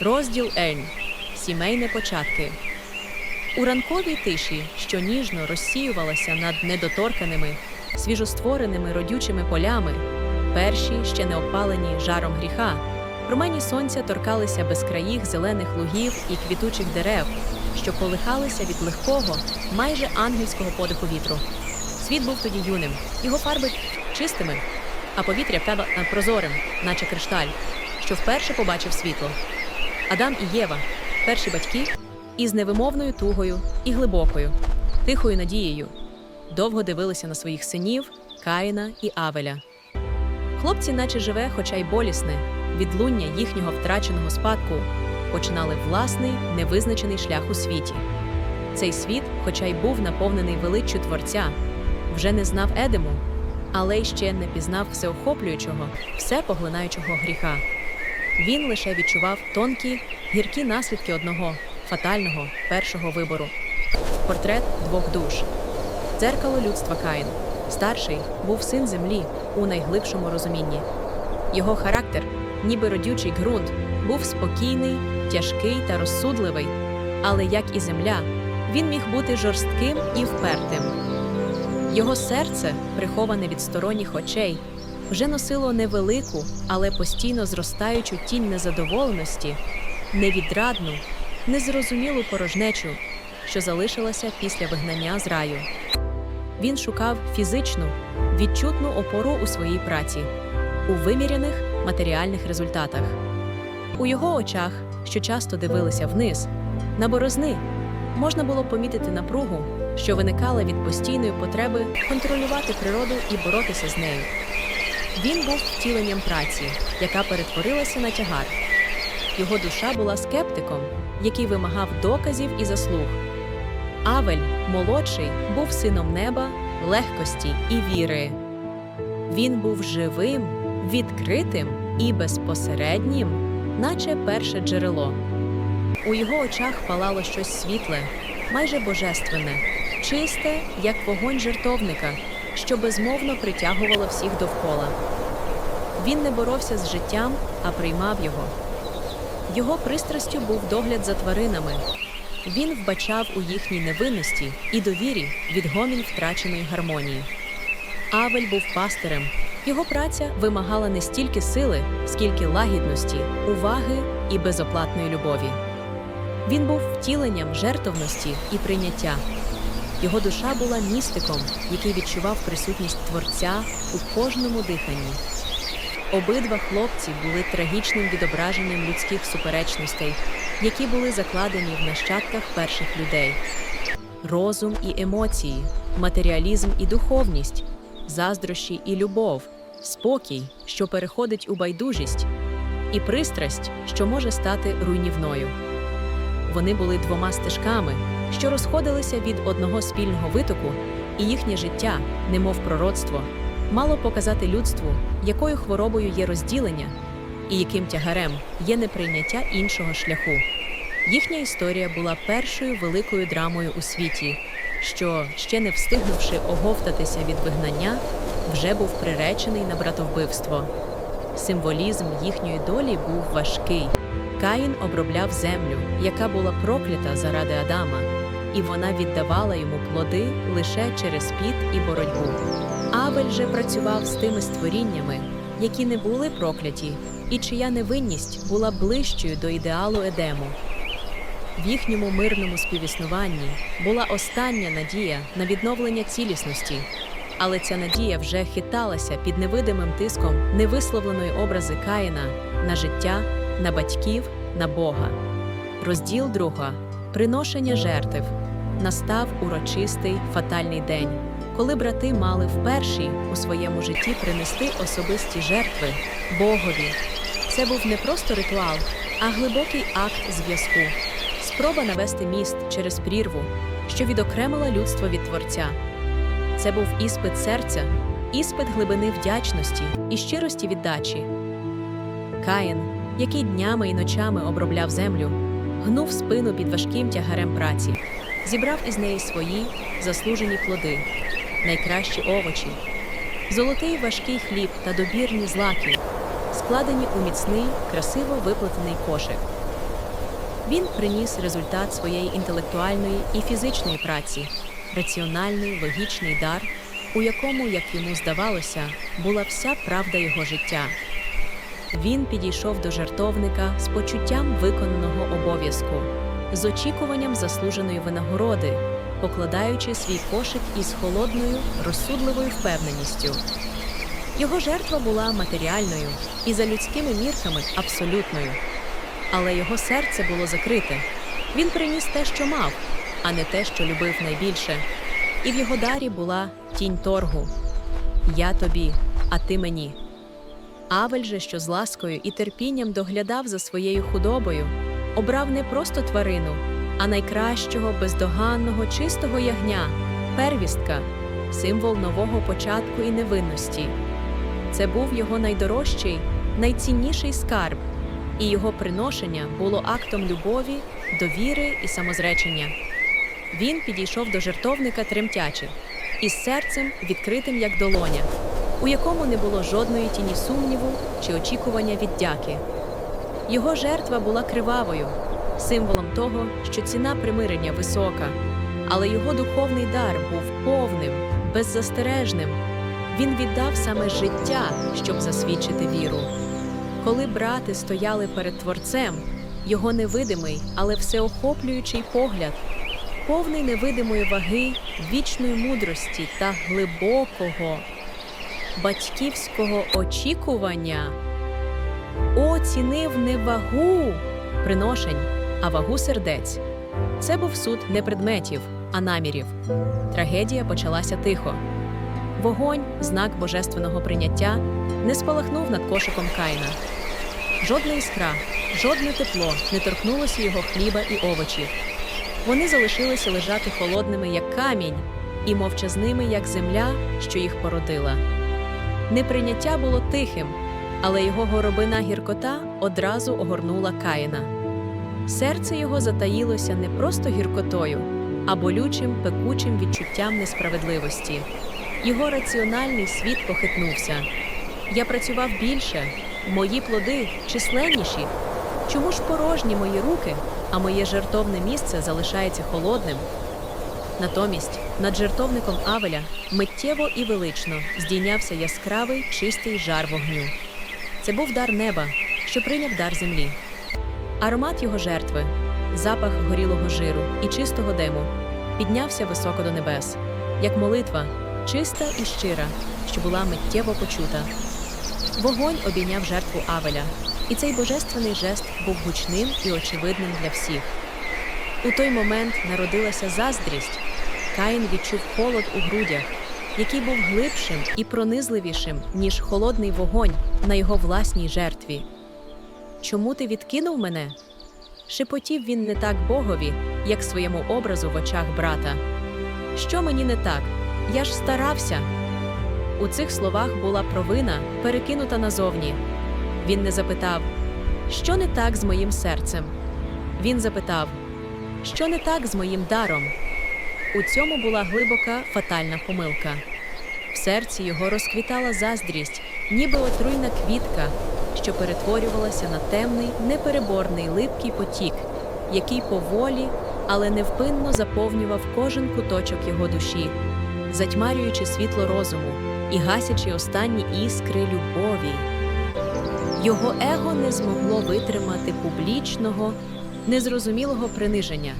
Розділ Н. Сімейне початки. У ранковій тиші, що ніжно розсіювалася над недоторканими, свіжоствореними родючими полями, перші, ще не опалені жаром гріха, промені сонця торкалися безкраїх зелених лугів і квітучих дерев, що колихалися від легкого, майже ангельського подиху вітру. Світ був тоді юним, його фарби чистими, а повітря прозорим, наче кришталь, що вперше побачив світло. Адам і Єва, перші батьки, із невимовною тугою і глибокою, тихою надією, довго дивилися на своїх синів Каїна і Авеля. Хлопці, наче живе, хоча й болісне, відлуння їхнього втраченого спадку, починали власний невизначений шлях у світі. Цей світ, хоча й був наповнений величчю Творця, вже не знав Едему, але й ще не пізнав всеохоплюючого, всепоглинаючого гріха. Він лише відчував тонкі, гіркі наслідки одного фатального першого вибору. Портрет двох душ. Дзеркало людства Каїн. Старший був син землі у найглибшому розумінні. Його характер, ніби родючий ґрунт, був спокійний, тяжкий та розсудливий, але як і земля, він міг бути жорстким і впертим. Його серце, приховане від сторонніх очей, вже носило невелику, але постійно зростаючу тінь незадоволеності, невідрадну, незрозумілу порожнечу, що залишилася після вигнання з раю. Він шукав фізичну, відчутну опору у своїй праці, у виміряних матеріальних результатах. У його очах, що часто дивилися вниз, на борозни, можна було помітити напругу, що виникала від постійної потреби контролювати природу і боротися з нею. Він був втіленням праці, яка перетворилася на тягар. Його душа була скептиком, який вимагав доказів і заслуг. Авель, молодший, був сином неба, легкості і віри. Він був живим, відкритим і безпосереднім, наче перше джерело. У його очах палало щось світле, майже божественне, чисте, як вогонь жертовника, що безмовно притягувало всіх довкола. Він не боровся з життям, а приймав його. Його пристрастю був догляд за тваринами. Він вбачав у їхній невинності і довірі відгомін втраченої гармонії. Авель був пастирем. Його праця вимагала не стільки сили, скільки лагідності, уваги і безоплатної любові. Він був втіленням жертовності і прийняття. Його душа була містиком, який відчував присутність творця у кожному диханні. Обидва хлопці були трагічним відображенням людських суперечностей, які були закладені в нащадках перших людей. Розум і емоції, матеріалізм і духовність, заздрощі і любов, спокій, що переходить у байдужість, і пристрасть, що може стати руйнівною. Вони були двома стежками, що розходилися від одного спільного витоку, і їхнє життя, немов пророцтво, мало показати людству, якою хворобою є розділення і яким тягарем є неприйняття іншого шляху. Їхня історія була першою великою драмою у світі, що, ще не встигнувши оговтатися від вигнання, вже був приречений на братовбивство. Символізм їхньої долі був важкий. Каїн обробляв землю, яка була проклята заради Адама, і вона віддавала йому плоди лише через піт і боротьбу. Авель же працював з тими створіннями, які не були прокляті, і чия невинність була ближчою до ідеалу Едему. В їхньому мирному співіснуванні була остання надія на відновлення цілісності, але ця надія вже хиталася під невидимим тиском невисловленої образи Каїна на життя, на батьків, на Бога. Розділ друга приношення жертв настав урочистий фатальний день, коли брати мали вперше у своєму житті принести особисті жертви Богові. Це був не просто ритуал, а глибокий акт зв'язку, спроба навести міст через прірву, що відокремила людство від Творця. Це був іспит серця, іспит глибини вдячності і щирості віддачі. Каїн, який днями і ночами обробляв землю, гнув спину під важким тягарем праці, зібрав із неї свої заслужені плоди, найкращі овочі, золотий важкий хліб та добірні злаки, складені у міцний, красиво виплетений кошик. Він приніс результат своєї інтелектуальної і фізичної праці, раціональний логічний дар, у якому, як йому здавалося, була вся правда його життя. Він підійшов до жертовника з почуттям виконаного обов'язку, з очікуванням заслуженої винагороди, покладаючи свій кошик із холодною, розсудливою впевненістю. Його жертва була матеріальною і за людськими мірками абсолютною. Але його серце було закрите. Він приніс те, що мав, а не те, що любив найбільше. І в його дарі була тінь торгу. Я тобі, а ти мені. Авель же, що з ласкою і терпінням доглядав за своєю худобою, обрав не просто тварину, а найкращого, бездоганного, чистого ягня, первістка, символ нового початку і невинності. Це був його найдорожчий, найцінніший скарб, і його приношення було актом любові, довіри і самозречення. Він підійшов до жертовника тремтячи, із серцем відкритим як долоня, у якому не було жодної тіні сумніву чи очікування віддяки. Його жертва була кривавою, символом того, що ціна примирення висока, але його духовний дар був повним, беззастережним. Він віддав саме життя, щоб засвідчити віру. Коли брати стояли перед Творцем, його невидимий, але всеохоплюючий погляд, повний невидимої ваги, вічної мудрості та глибокого батьківського очікування, оцінив не вагу приношень, а вагу сердець. Це був суд не предметів, а намірів. Трагедія почалася тихо. Вогонь, знак божественного прийняття, не спалахнув над кошиком Каїна. Жодна іскра, жодне тепло не торкнулося його хліба і овочів. Вони залишилися лежати холодними, як камінь, і мовчазними, як земля, що їх породила. Неприйняття було тихим, але його горобина гіркота одразу огорнула Каїна. Серце його затаїлося не просто гіркотою, а болючим, пекучим відчуттям несправедливості. Його раціональний світ похитнувся. Я працював більше, мої плоди численніші. Чому ж порожні мої руки, а моє жертовне місце залишається холодним? Натомість над жертовником Авеля миттєво і велично здійнявся яскравий чистий жар вогню. Це був дар неба, що прийняв дар землі. Аромат його жертви, запах горілого жиру і чистого диму піднявся високо до небес, як молитва, чиста і щира, що була миттєво почута. Вогонь обійняв жертву Авеля, і цей божественний жест був гучним і очевидним для всіх. У той момент народилася заздрість. Каїн відчув холод у грудях, який був глибшим і пронизливішим, ніж холодний вогонь на його власній жертві. Чому ти відкинув мене? Шепотів він не так Богові, як своєму образу в очах брата. Що мені не так? Я ж старався. У цих словах була провина, перекинута назовні. Він не запитав, що не так з моїм серцем. Він запитав, що не так з моїм даром. У цьому була глибока фатальна помилка. В серці його розквітала заздрість, ніби отруйна квітка, що перетворювалася на темний, непереборний липкий потік, який поволі, але невпинно заповнював кожен куточок його душі, затьмарюючи світло розуму і гасячи останні іскри любові. Його его не змогло витримати публічного, незрозумілого приниження.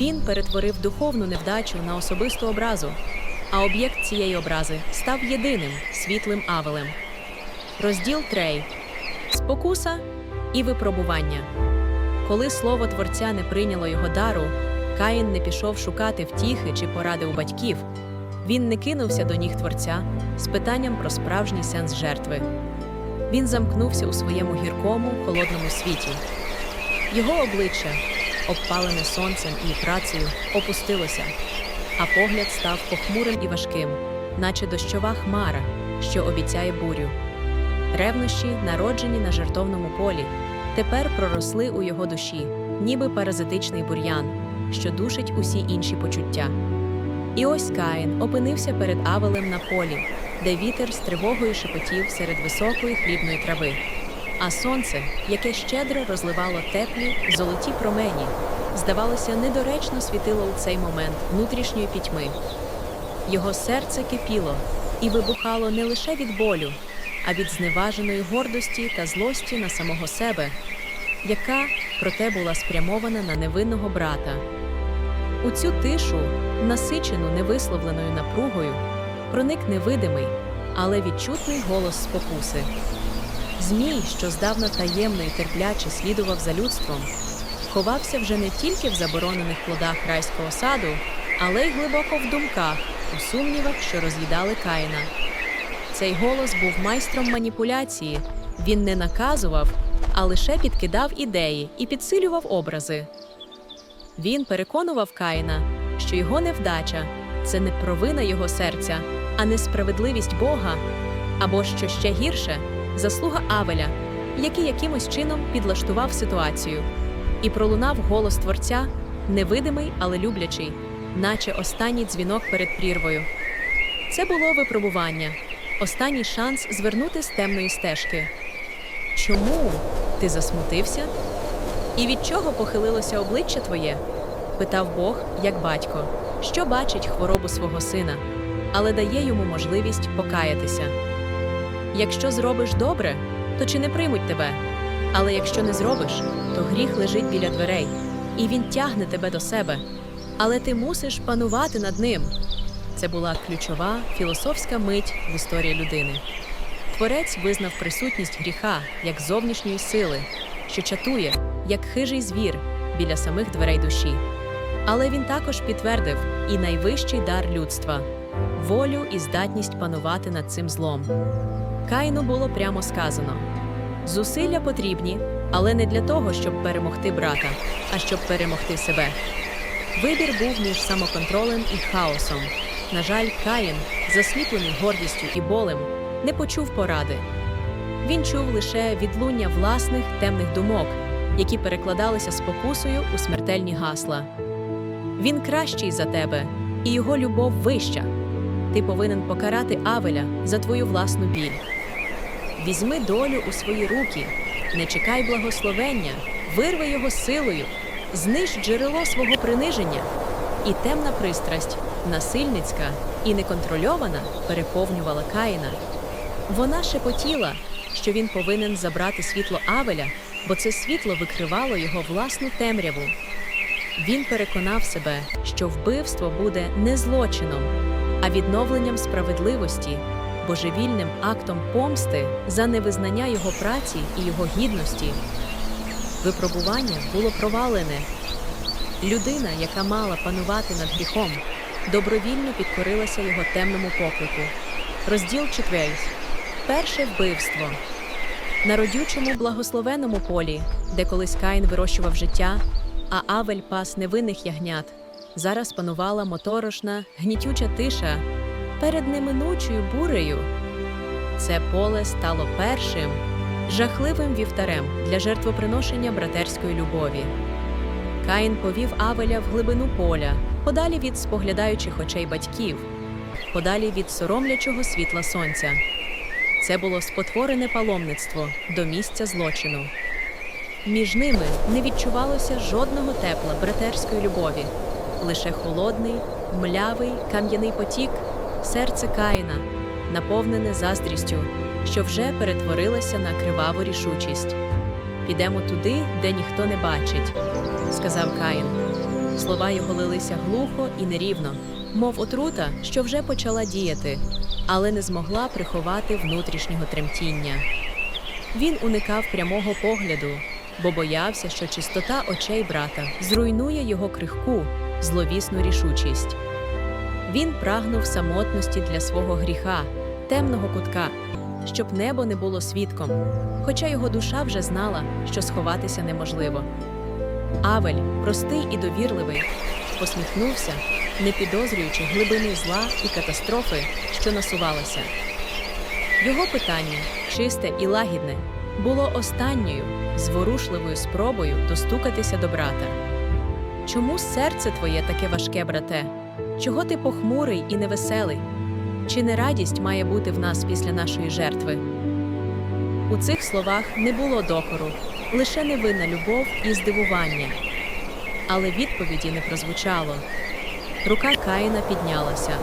Він перетворив духовну невдачу на особисту образу, а об'єкт цієї образи став єдиним світлим авелем. Розділ трей спокуса і випробування. Коли слово Творця не прийняло його дару, Каїн не пішов шукати втіхи чи поради у батьків. Він не кинувся до ніг Творця з питанням про справжній сенс жертви. Він замкнувся у своєму гіркому, холодному світі. Його обличчя, обпалене сонцем і працею, опустилося, а погляд став похмурим і важким, наче дощова хмара, що обіцяє бурю. Ревнощі, народжені на жертовному полі, тепер проросли у його душі, ніби паразитичний бур'ян, що душить усі інші почуття. І ось Каїн опинився перед Авелем на полі, де вітер з тривогою шепотів серед високої хлібної трави. А сонце, яке щедро розливало теплі, золоті промені, здавалося, недоречно світило у цей момент внутрішньої пітьми. Його серце кипіло і вибухало не лише від болю, а від зневаженої гордості та злості на самого себе, яка проте була спрямована на невинного брата. У цю тишу, насичену невисловленою напругою, проник невидимий, але відчутний голос спокуси. Змій, що здавна таємно і терпляче слідував за людством, ховався вже не тільки в заборонених плодах райського саду, але й глибоко в думках, у сумнівах, що роз'їдали Каїна. Цей голос був майстром маніпуляції. Він не наказував, а лише підкидав ідеї і підсилював образи. Він переконував Каїна, що його невдача це не провина його серця, а несправедливість Бога, або що ще гірше заслуга Авеля, який якимось чином підлаштував ситуацію, і пролунав голос Творця, невидимий, але люблячий, наче останній дзвінок перед прірвою. Це було випробування, останній шанс звернути з темної стежки. Чому ти засмутився? І від чого похилилося обличчя твоє? питав Бог, як батько, що бачить хворобу свого сина, але дає йому можливість покаятися. Якщо зробиш добре, то чи не приймуть тебе? Але якщо не зробиш, то гріх лежить біля дверей, і він тягне тебе до себе. Але ти мусиш панувати над ним. Це була ключова філософська мить в історії людини. Творець визнав присутність гріха як зовнішньої сили, що чатує, як хижий звір біля самих дверей душі. Але він також підтвердив і найвищий дар людства волю і здатність панувати над цим злом. Каїну було прямо сказано: зусилля потрібні, але не для того, щоб перемогти брата, а щоб перемогти себе. Вибір був між самоконтролем і хаосом. На жаль, Каїн, засліплений гордістю і болем, не почув поради. Він чув лише відлуння власних темних думок, які перекладалися спокусою у смертельні гасла. Він кращий за тебе, і його любов вища. Ти повинен покарати Авеля за твою власну біль. Візьми долю у свої руки, не чекай благословення, вирви його силою, зниж джерело свого приниження, і темна пристрасть, насильницька і неконтрольована, переповнювала Каїна. Вона шепотіла, що він повинен забрати світло Авеля, бо це світло викривало його власну темряву. Він переконав себе, що вбивство буде не злочином, а відновленням справедливості, божевільним актом помсти за невизнання його праці і його гідності. Випробування було провалене. Людина, яка мала панувати над гріхом, добровільно підкорилася його темному поклику. Розділ четвертий. Перше вбивство. На родючому благословеному полі, де колись Каїн вирощував життя, а Авель пас невинних ягнят. Зараз панувала моторошна, гнітюча тиша перед неминучою бурею. Це поле стало першим жахливим вівтарем для жертвоприношення братерської любові. Каїн повів Авеля в глибину поля, подалі від споглядаючих очей батьків, подалі від соромлячого світла сонця. Це було спотворене паломництво до місця злочину. Між ними не відчувалося жодного тепла братерської любові, лише холодний, млявий кам'яний потік, серце Каїна, наповнене заздрістю, що вже перетворилося на криваву рішучість. Підемо туди, де ніхто не бачить, сказав Каїн. Слова його лилися глухо і нерівно, мов отрута, що вже почала діяти, але не змогла приховати внутрішнього тремтіння. Він уникав прямого погляду, бо боявся, що чистота очей брата зруйнує його крихку, зловісну рішучість. Він прагнув самотності для свого гріха, темного кутка, щоб небо не було свідком, хоча його душа вже знала, що сховатися неможливо. Авель, простий і довірливий, посміхнувся, не підозрюючи глибини зла і катастрофи, що насувалася. Його питання, чисте і лагідне, було останньою зворушливою спробою достукатися до брата. Чому серце твоє таке важке, брате? Чого ти похмурий і невеселий? Чи не радість має бути в нас після нашої жертви? У цих словах не було докору, лише невинна любов і здивування. Але відповіді не прозвучало. Рука Каїна піднялася.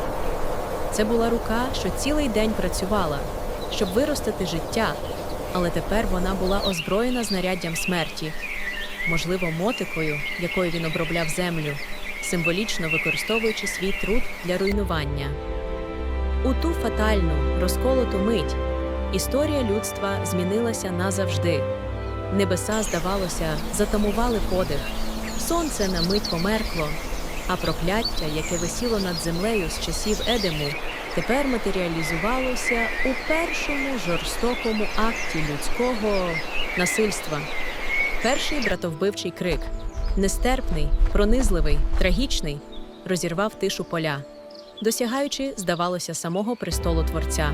Це була рука, що цілий день працювала, щоб виростити життя, але тепер вона була озброєна знаряддям смерті, можливо, мотикою, якою він обробляв землю, символічно використовуючи свій труд для руйнування. У ту фатальну, розколоту мить історія людства змінилася назавжди. Небеса, здавалося, затамували подих. Сонце на мить померкло, а прокляття, яке висіло над землею з часів Едему, тепер матеріалізувалося у першому жорстокому акті людського насильства. Перший братовбивчий крик, нестерпний, пронизливий, трагічний, розірвав тишу поля, досягаючи, здавалося, самого престолу Творця.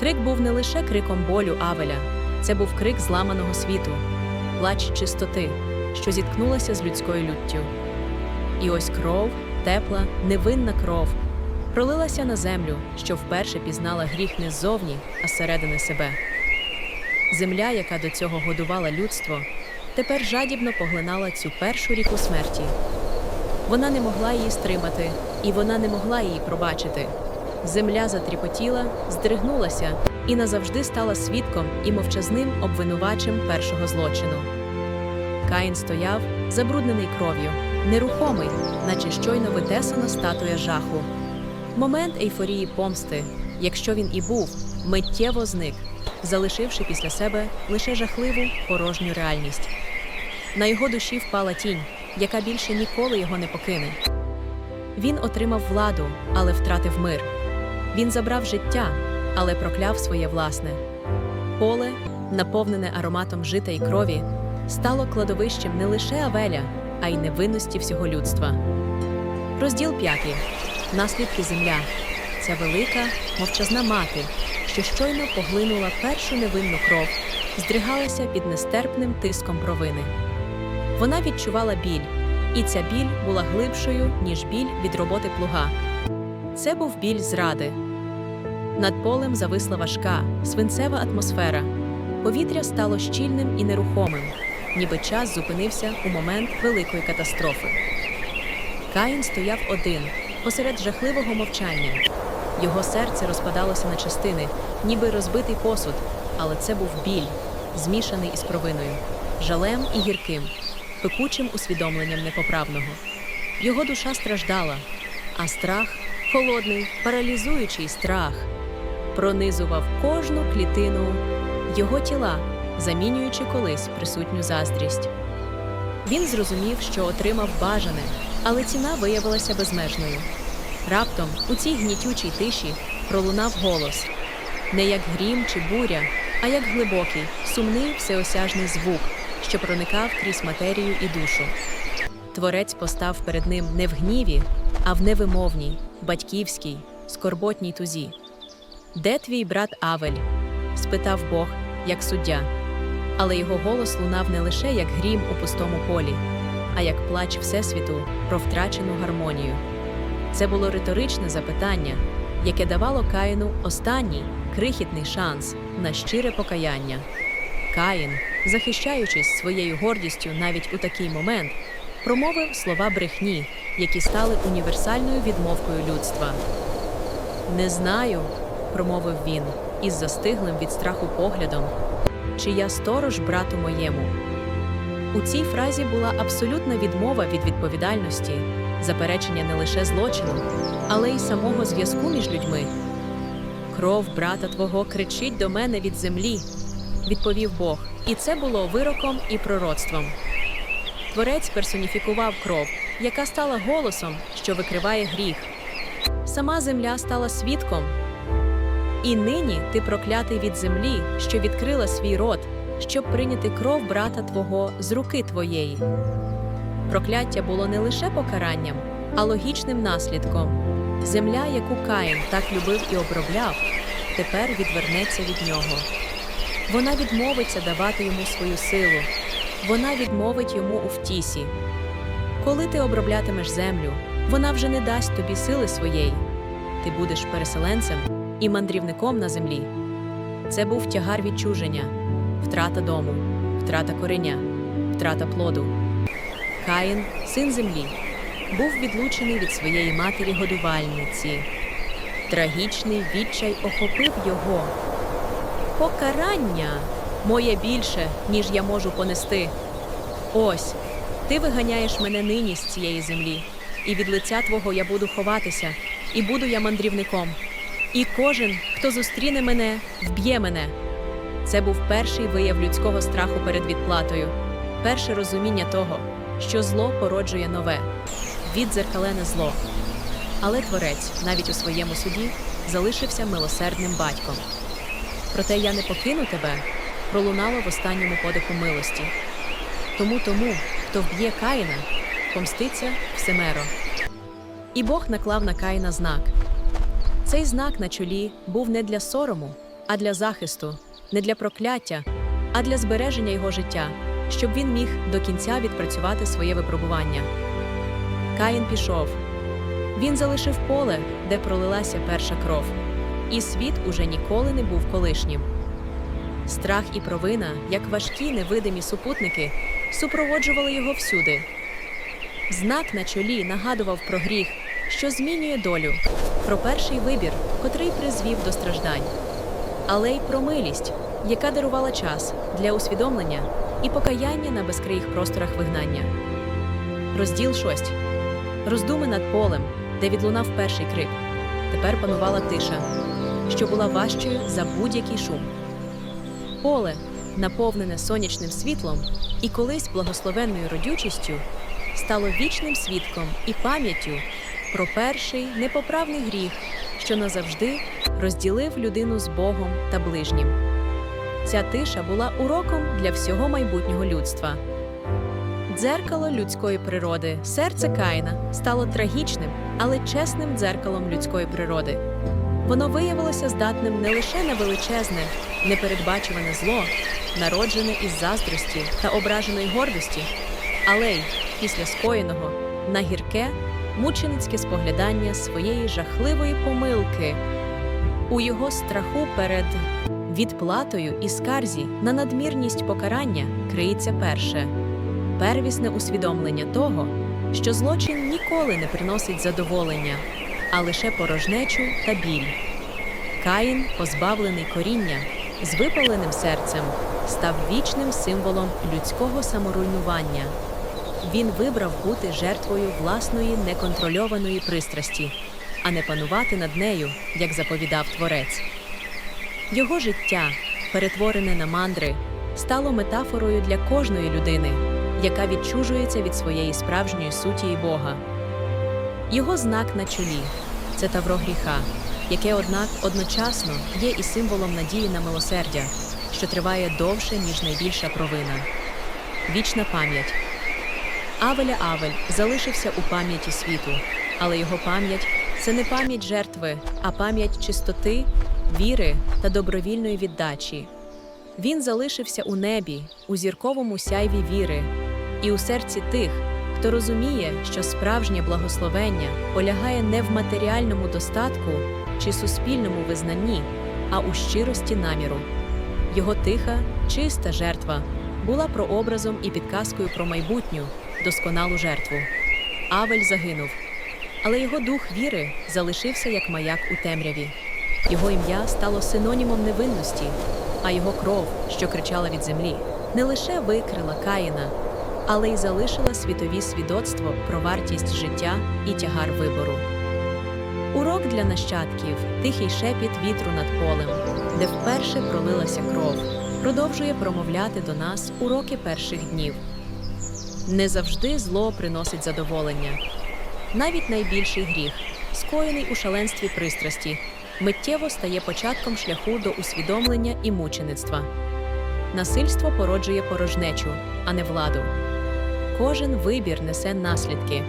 Крик був не лише криком болю Авеля, це був крик зламаного світу, плач чистоти, що зіткнулася з людською люттю. І ось кров, тепла, невинна кров, пролилася на землю, що вперше пізнала гріх не ззовні, а зсередини себе. Земля, яка до цього годувала людство, тепер жадібно поглинала цю першу ріку смерті. Вона не могла її стримати, і вона не могла її пробачити. Земля затріпотіла, здригнулася і назавжди стала свідком і мовчазним обвинувачем першого злочину. Каїн стояв, забруднений кров'ю, нерухомий, наче щойно витесана статуя жаху. Момент ейфорії помсти, якщо він і був, миттєво зник, залишивши після себе лише жахливу порожню реальність. На його душі впала тінь, яка більше ніколи його не покине. Він отримав владу, але втратив мир. Він забрав життя, але прокляв своє власне. Поле, наповнене ароматом жита і крові, стало кладовищем не лише Авеля, а й невинності всього людства. Розділ п'ятий. Наслідки земля. Ця велика, мовчазна мати, що щойно поглинула першу невинну кров, здригалася під нестерпним тиском провини. Вона відчувала біль, і ця біль була глибшою, ніж біль від роботи плуга. Це був біль зради. Над полем зависла важка, свинцева атмосфера. Повітря стало щільним і нерухомим, ніби час зупинився у момент великої катастрофи. Каїн стояв один посеред жахливого мовчання. Його серце розпадалося на частини, ніби розбитий посуд, але це був біль, змішаний із провиною, жалем і гірким, пекучим усвідомленням непоправного. Його душа страждала, а страх, холодний, паралізуючий страх, пронизував кожну клітину його тіла, замінюючи колись присутню заздрість. Він зрозумів, що отримав бажане, але ціна виявилася безмежною. Раптом у цій гнітючій тиші пролунав голос не як грім чи буря, а як глибокий, сумний всеосяжний звук, що проникав крізь матерію і душу. Творець постав перед ним не в гніві, а в невимовній, батьківській, скорботній тузі. Де твій брат Авель? спитав Бог, як суддя. Але його голос лунав не лише як грім у пустому полі, а як плач Всесвіту про втрачену гармонію. Це було риторичне запитання, яке давало Каїну останній крихітний шанс на щире покаяння. Каїн, захищаючись своєю гордістю навіть у такий момент, промовив слова брехні, які стали універсальною відмовкою людства. Не знаю, промовив він із застиглим від страху поглядом, чи я сторож брату моєму. У цій фразі була абсолютна відмова від відповідальності, заперечення не лише злочину, але й самого зв'язку між людьми. Кров брата твого кричить до мене від землі, відповів Бог, і це було вироком і пророцтвом. Творець персоніфікував кров, яка стала голосом, що викриває гріх. Сама земля стала свідком. І нині ти проклятий від землі, що відкрила свій рот, щоб прийняти кров брата твого з руки твоєї. Прокляття було не лише покаранням, а логічним наслідком. Земля, яку Каїн так любив і обробляв, тепер відвернеться від нього. Вона відмовиться давати йому свою силу, вона відмовить йому у втісі. Коли ти оброблятимеш землю, вона вже не дасть тобі сили своєї. Ти будеш переселенцем і мандрівником на землі. Це був тягар відчуження, втрата дому, втрата кореня, втрата плоду. Каїн, син землі, був відлучений від своєї матері годувальниці. Трагічний відчай охопив його. Покарання моє більше, ніж я можу понести. Ось, ти виганяєш мене нині з цієї землі, і від лиця твого я буду ховатися, і буду я мандрівником. І кожен, хто зустріне мене, вб'є мене. Це був перший вияв людського страху перед відплатою, перше розуміння того, що зло породжує нове, віддзеркалене зло. Але творець, навіть у своєму суді, залишився милосердним батьком. Проте я не покину тебе, пролунало в останньому подиху милості. Тому тому, хто вб'є Каїна, помститься всемеро. І Бог наклав на Каїна знак. Цей знак на чолі був не для сорому, а для захисту, не для прокляття, а для збереження його життя, щоб він міг до кінця відпрацювати своє випробування. Каїн пішов. Він залишив поле, де пролилася перша кров, і світ уже ніколи не був колишнім. Страх і провина, як важкі невидимі супутники, супроводжували його всюди. Знак на чолі нагадував про гріх, що змінює долю, про перший вибір, котрий призвів до страждань, але й про милість, яка дарувала час для усвідомлення і покаяння на безкриїх просторах вигнання. Розділ 6. Роздуми над полем, де відлунав перший крик. Тепер панувала тиша, що була важчою за будь-який шум. Поле, наповнене сонячним світлом і колись благословенною родючістю, стало вічним свідком і пам'яттю про перший непоправний гріх, що назавжди розділив людину з Богом та ближнім. Ця тиша була уроком для всього майбутнього людства. Дзеркало людської природи, серце Каїна, стало трагічним, але чесним дзеркалом людської природи. Воно виявилося здатним не лише на величезне, непередбачуване зло, народжене із заздрості та ображеної гордості, але й після скоєного на гірке, мученицьке споглядання своєї жахливої помилки. У його страху перед відплатою і скарзі на надмірність покарання криється перше первісне усвідомлення того, що злочин ніколи не приносить задоволення, а лише порожнечу та біль. Каїн, позбавлений коріння, з випаленим серцем, став вічним символом людського саморуйнування. Він вибрав бути жертвою власної неконтрольованої пристрасті, а не панувати над нею, як заповідав творець. Його життя, перетворене на мандри, стало метафорою для кожної людини, яка відчужується від своєї справжньої суті і Бога. Його знак на чолі це тавро гріха, яке, однак, одночасно є і символом надії на милосердя, що триває довше, ніж найбільша провина. Вічна пам'ять. Авеля Авель залишився у пам'яті світу, але його пам'ять це не пам'ять жертви, а пам'ять чистоти, віри та добровільної віддачі. Він залишився у небі, у зірковому сяйві віри, і у серці тих, хто розуміє, що справжнє благословення полягає не в матеріальному достатку чи суспільному визнанні, а у щирості наміру. Його тиха, чиста жертва була прообразом і підказкою про майбутню, досконалу жертву. Авель загинув, але його дух віри залишився як маяк у темряві. Його ім'я стало синонімом невинності, а його кров, що кричала від землі, не лише викрила Каїна, але й залишила світові свідоцтво про вартість життя і тягар вибору. Урок для нащадків тихий шепіт вітру над полем, де вперше пролилася кров, продовжує промовляти до нас уроки перших днів. Не завжди зло приносить задоволення. Навіть найбільший гріх, скоєний у шаленстві пристрасті, миттєво стає початком шляху до усвідомлення і мучеництва. Насильство породжує порожнечу, а не владу. Кожен вибір несе наслідки.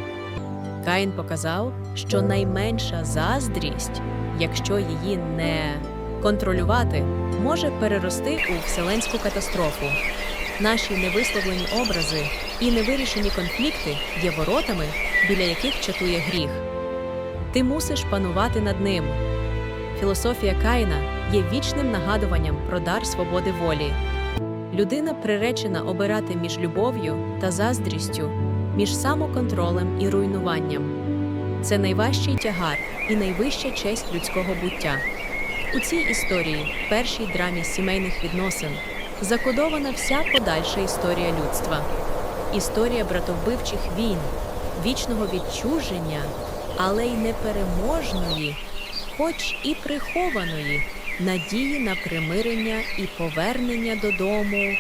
Каїн показав, що найменша заздрість, якщо її не контролювати, може перерости у вселенську катастрофу. Наші невисловлені образи і невирішені конфлікти є воротами, біля яких чатує гріх. Ти мусиш панувати над ним. Філософія Каїна є вічним нагадуванням про дар свободи волі. Людина приречена обирати між любов'ю та заздрістю, між самоконтролем і руйнуванням. Це найважчий тягар і найвища честь людського буття. У цій історії, першій драмі сімейних відносин, закодована вся подальша історія людства. Історія братовбивчих війн, вічного відчуження, але й непереможної, хоч і прихованої, надії на примирення і повернення додому